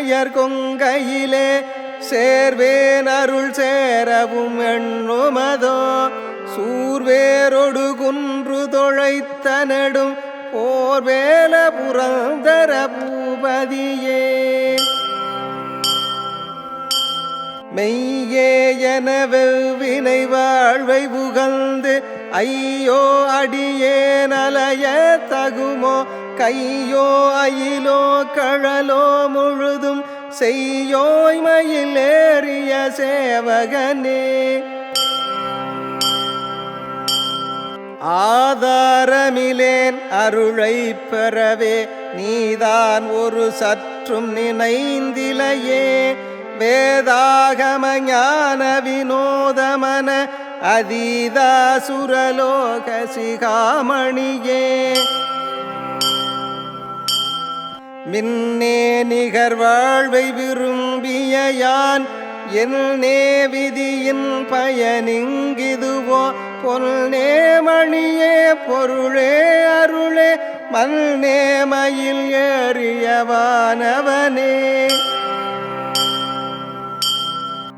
பெயர் கொங்கையிலே சேர்வேன் அருள் சேரவும் எண்ணுமதோ. சூர்வேரொடு குன்று தொழைத்த நெடும் போர்வேல புரந்தர பூபதியே. மெய்யே என வெவ்வினை வாழ்வை புகழ்ந்து ஐயோ அடியே நலைய தகுமோ? கையோ அயிலோ கழலோ முழுதும் செய்யோய் மயில் சேவகனே. ஆதாரமிலேன் அருளை பெறவே நீதான் ஒரு சற்றும் நினைந்திலையே. வேதாகம ஞான வினோதமன அதீதாசுரலோக சிகாமணியே. மின்னே நிகர் வாழ்வை விரும்பிய யான் என்னே விதியின் பயனிங்கிதுவோ பொன்னே மணியே பொருளே அருளே மல்நே மயில் ஏறியவானவனே